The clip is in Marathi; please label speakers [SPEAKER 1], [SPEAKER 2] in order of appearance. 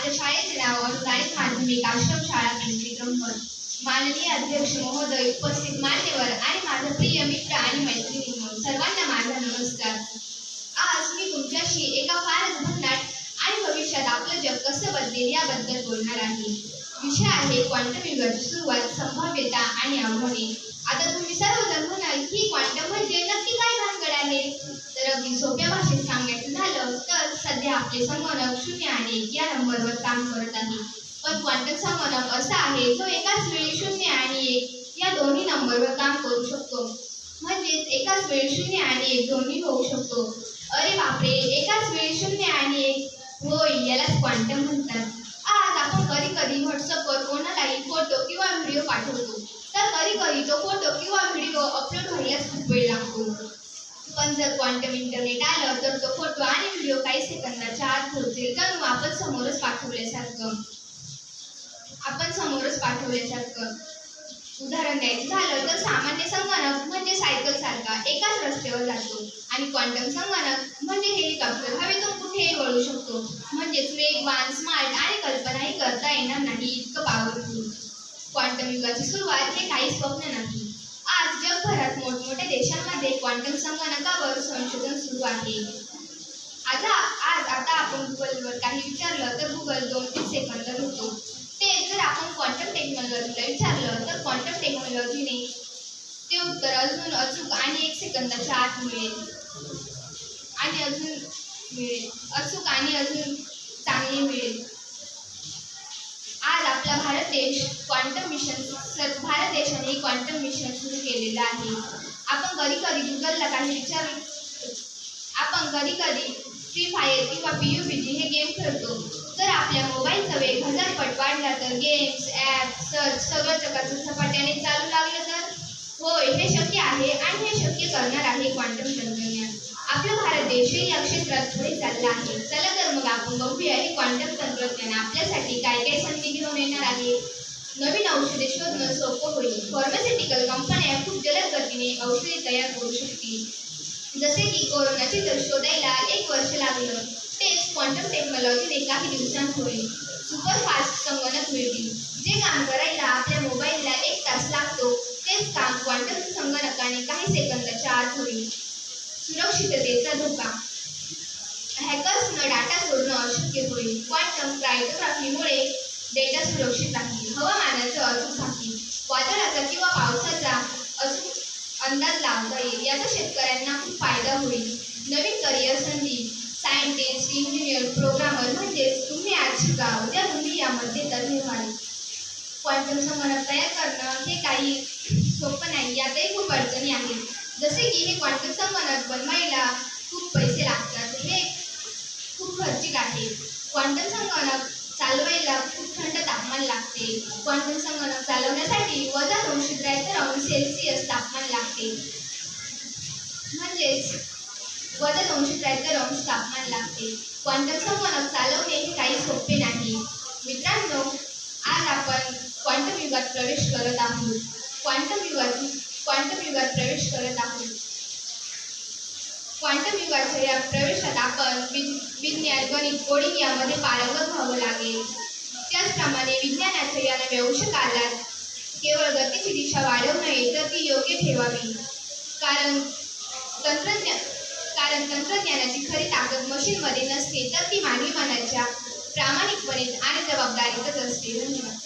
[SPEAKER 1] माझ्या शाळेचे नाव अनुदानित माध्यमिक आश्रम शाळा पिंपरी ब्रह्मण माननीय अध्यक्ष महोदय उपस्थित मान्यवर आणि माझा प्रिय मित्र आणि मैत्रिणी सर्वांना माझा नमस्कार. आज मी तुमच्याशी एका फारच भन्नाट आणि भविष्यात आपलं जग कसं बदलेल याबद्दल बोलणार आहे. विषय आहे क्वांटम युगाची सुरुवात संभाव्यता आणि आव्हाने. आता तुम्ही सर्वजण म्हणाल की क्वांटम म्हणजे नक्की काय भानगड आहे? तर अगदी सोप्या भाषेत सध्या आपले संगणक शून्य आणि एक या नंबरवर काम करत आहे. पण क्वांटम संगणक असा आहे जो एकाच वेळी शून्य आणि एक या दोन्ही नंबरवर काम करू शकतो. म्हणजेच एकाच वेळी शून्य आणि एक दोन्ही होऊ शकतो. अरे बापरे एकाच वेळी शून्य आणि एक. होय यालाच क्वांटम म्हणतात. आज आपण कधी कधी व्हॉट्सअपवर कोणालाही फोटो किंवा व्हिडिओ पाठवतो. तर कधी कधी तो फोटो किंवा व्हिडिओ अपलोड व्हायलाच खूप वेळ लागतो. पण जर क्वांटम इंटरनेट आलं तर तो फोटो आणि व्हिडिओ काही सेकंदाच्या आत पोहोचेल जणू आपण समोरच पाठवल्यासारखं. आपण समोरच पाठवल्यासारखं. उदाहरण द्यायचं झालं तर सामान्य संगणक म्हणजे सायकल सारखा एकाच रस्त्यावर जातो. आणि क्वांटम संगणक म्हणजे हेलिकॉप्टर हवेतून कुठेही वळू शकतो. म्हणजेच वेगवान स्मार्ट आणि कल्पनाही करता येणार नाही इतकं पॉवरफुल क्वांटम युगाची सुरुवात हे काही स्वप्न नाही. आज जगभरात मोठमोठ्या देशांमध्ये क्वांटम संगणक संशोधन सुरू आहे. आता आज आता आपण गुगलवर काही विचारलं तर गुगल दोन तीन सेकंद घेतो ते जर आपण क्वांटम टेक्नॉलॉजीला विचारलं तर क्वांटम टेक्नॉलॉजीने ते उत्तर अजून अचूक आणि एक सेकंदाच्या आत मिळेल. आणि अजून मिळेल. अचूक आणि अजून चांगले मिळेल. आज आपला भारत देश क्वांटम मिशन सर भारत देशाने क्वांटम मिशन सुरू केलेलं आहे. आपण कधी कधी गुगलला काही विचार कधी कधी फ्री फायर किंवा पी यू बी जी हे गेम खेळतो. जर आपल्या मोबाईलचा वेग हजार पट वाढला तर गेम्स ॲप सर्च सगळं जगाचं झपाट्याने चालू लागलं तर होय हे शक्य आहे आणि हे शक्य करणार आहे क्वांटम तंत्रज्ञान. आपला भारत देशही या क्षेत्रात पुढे चालला आहे. चला तर मग आपण बघूया हे क्वांटम तंत्रज्ञान आपल्यासाठी काय काय संधी घेऊन येणार आहे. नवीन औषधे शोधणं सोपं होईल. फार्मास्युटिकल कंपन्या खूप जलद गतीने औषधे तयार करू शकतील. जसे की कोरोनाचे तर शोधायला एक वर्ष लागलं. तेच क्वांटम टेक्नॉलॉजीने काही दिवसांत होईल. सुपरफास्ट संगणक मिळतील. जे काम करायला आपल्या मोबाईलला एक तास लागतो तेच काम क्वांटम संगणकाने काही सेकंदाच्या आत होईल. सुरक्षिततेचा धोका. हॅकर्सनं डाटा चोरणं अशक्य होईल. क्वांटम क्रायटोग्राफीमुळे डेटा सुरक्षित राहील. हवामानाचं अचूक राहील. वादळाचा किंवा पावसाचा अचूक अंदाज लावता येईल. याचा शेतकऱ्यांना खूप फायदा होईल. नवीन करिअर संधी सायंटिस्ट इंजिनियर प्रोग्रामर म्हणजेच तुम्ही आज शिका उद्या तुम्ही यामध्ये तर व्हाल क्वांटम संगणक तयार करणं हे काही सोपं नाही यातही खूप अडचणी आहेत. जसे की हे क्वांटम संगणक बनवायला खूप पैसे लागतात. हे खूप खर्चिक आहे. क्वांटम संगणक चालवायला खूप थंड लागते. क्वांटम संगणक चालवण्यासाठी वजा दोनशे त्र्याहत्तर अंश सेल्सिअस तापमान लागते. म्हणजेच वजा दोनशे त्र्याहत्तर अंश तापमान लागते. क्वांटम संगणक चालवणे हे काही सोपे नाही. मित्रांनो आज आपण क्वांटम युगात प्रवेश करत आहोत. क्वांटम युगात क्वांटम युगात प्रवेश करत आहोत. क्वांटम युगाच्या या प्रवेशात आपण वि- विज्ञान गणित कोडिंग यामध्ये पारंगत व्हावं लागेल. त्याचप्रमाणे विज्ञानाचे या नव्या अंशकालात केवळ गतीची दिशा वाढवू नये तर ती योग्य ठेवावी. कारण तंत्रज्ञान कारण तंत्रज्ञानाची खरी ताकद मशीनमध्ये नसते तर ती मानवी मनाच्या प्रामाणिकपणे आणि जबाबदारीतच असते धन्यवाद